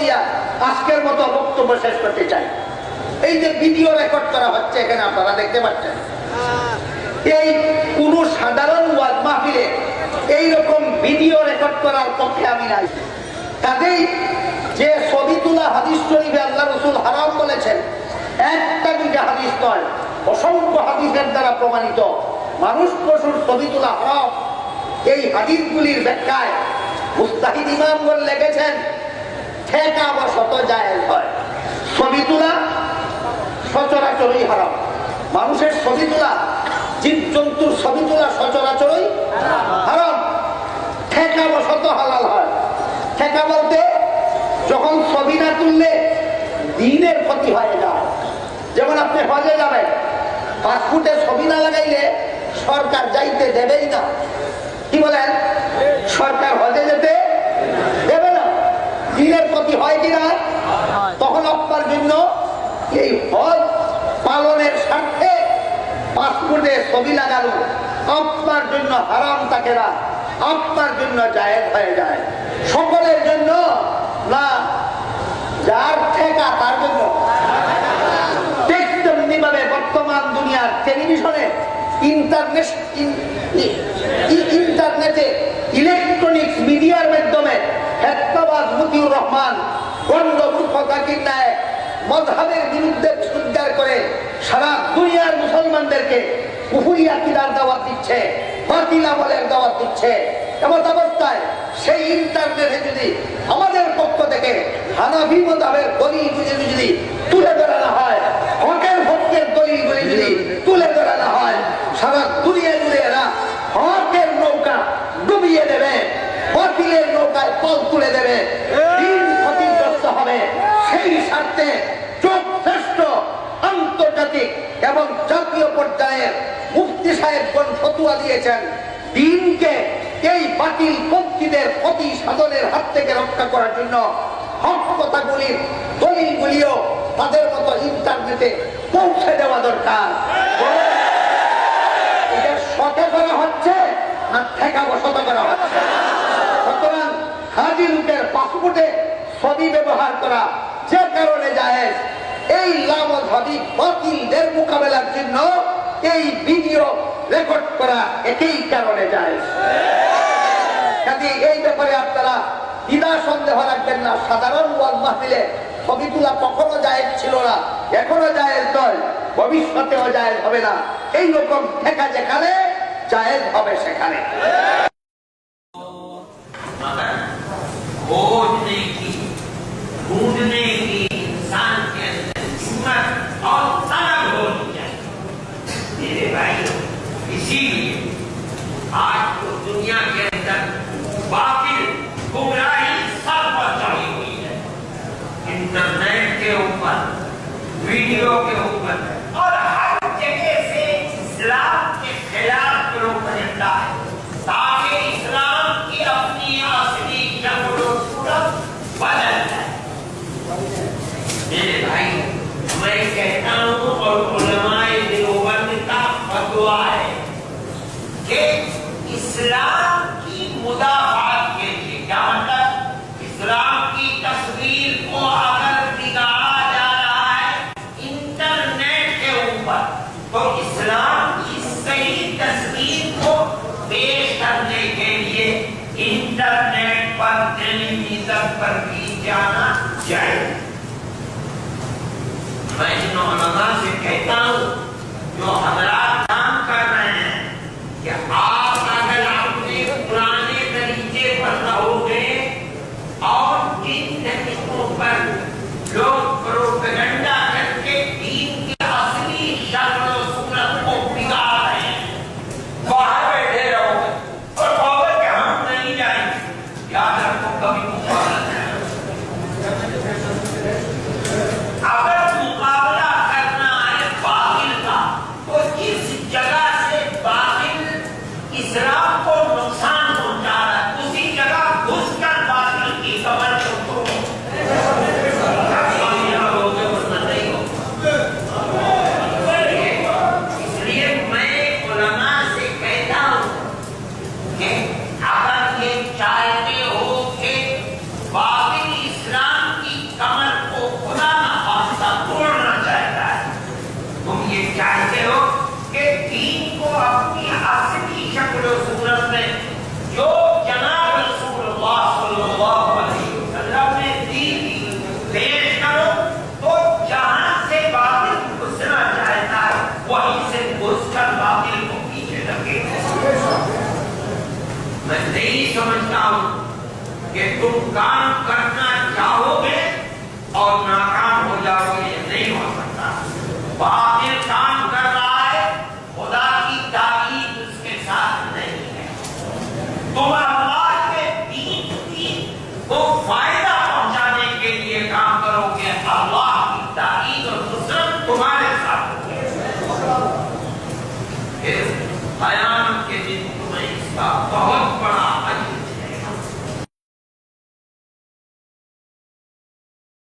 দিয়া আজকের মতো বক্তব্য শেষ করতে চাই। এই যে ভিডিও রেকর্ড করা হচ্ছে এখানে আপনারা দেখতে পাচ্ছেন। এই কোন সাধারণ ওয়াজ মাহফিলে এইরকম ভিডিও রেকর্ড করার পক্ষে আমি নাই। কাজেই যে ছবি তোলা হাদিস শরীফে আল্লাহ রসুল হারাম বলেছেন, একটা দুইটা হাদিস নয়, অসংখ্য হাদিসের দ্বারা প্রমাণিত। মানুষ পশুর ছবি তোলা হারাম। এই হাদিসগুলির ব্যাখ্যায় মুস্তাহিদ ইমামগণ লেগেছেন ঠেকা বা শত জায়েজ হয়। ছবি তোলা সচরাচরই হারাম। মানুষের ছবি তোলা, জীব জন্তুর ছবি তোলা সচরাচরই হারাম। ঠেকা বসত হালাল হয়। ঠেকা বলতে, যখন ছবি না তুললে দিনের ক্ষতি হয়ে যায় যেমন আপনি হজে যাবেন, পাসপোর্টে ছবি না লাগাইলে সরকার যাইতে দেবেই না। কি বলেন সরকার হজে যেতে দেবে না দিনের তখন আপনার জন্য এই হজ পালনের স্বার্থে পাসপোর্টে ছবি লাগানো আপনার জন্য হারাম থাকে না আপনার জন্য জায়েজ হয়ে যায়। সকলের জন্য না যার ঠেকা তার জন্য। ঠিক বর্তমান দুনিয়ার টেলিভিশনে ইন্টারনেট ইন্টারনেটে ইলেকট্রনিক্স মিডিয়ার মাধ্যমে হেত্তাবাজ মতিউর রহমান নায়ক মজহাবের বিরুদ্ধে উদ্ধার করে সারা দুনিয়ার মুসলমানদেরকে কুহুরি আকিদার দাওয়াত দিচ্ছে, বাতিল আমলের দাওয়াত দিচ্ছে। এমন অবস্থায় সেই ইন্টারনেটে যদি আমাদের পক্ষ থেকে হানাফি মতাবের দলিলগুলি যদি তুলে ধরানো হয়, হকের হকের দলিলগুলি যদি তুলে ধরানো হয়, সারা দুনিয়া জুড়ে এরা নৌকা ডুবিয়ে দেবে, বাতিলের নৌকায় পল তুলে দেবে দিন ক্ষতিগ্রস্ত হবে সেই স্বার্থে যথেষ্ট আন্তর্জাতিক এবং জাতীয় পর্যায়ের মুফতি সাহেবগণ ফতুয়া দিয়েছেন, দিনকে এই বাতিল পন্থীদের ক্ষতি সাধনের হাত থেকে রক্ষা করার জন্য দলিলগুলিও তাদের মতো ইন্টারনেটে পৌঁছে দেওয়া দরকার। করা হচ্ছে সুতরাং পাসপোর্টে ছবি ব্যবহার করা যে কারণে যায় এই লাভ জন্য এই ভিডিও রেকর্ড করা একই কারণে যায় কাজে এই ব্যাপারে আপনারা দ্বিধা সন্দেহ রাখবেন না সাধারণ ওয়াজ মাহফিলে ছবি তোলা কখনো জায়েজ ছিল না এখনও জায়েজ নয় ভবিষ্যতেও জায়েজ হবে না এই রকম ঠেকা যেখানে জায়েজ হবে সেখানে خلاف قلوب من الداعي जाना चाहिए मैं इन उलमा से कहता हूँ जो हमारा काम कर रहे हैं कि आप अगर अपने पुराने तरीके पर रहोगे और इन Israel हूँ कि तुम काम करना चाहोगे और नाकाम हो जाओगे, ये नहीं हो सकता। बातिल काम कर रहा है, खुदा की तारीफ़ उसके साथ नहीं है। तुम अल्लाह के दीन की को फ़ायदा पहुँचाने के लिए काम करोगे, अल्लाह की तारीफ़ और नुसरत तुम्हारे साथ होगी।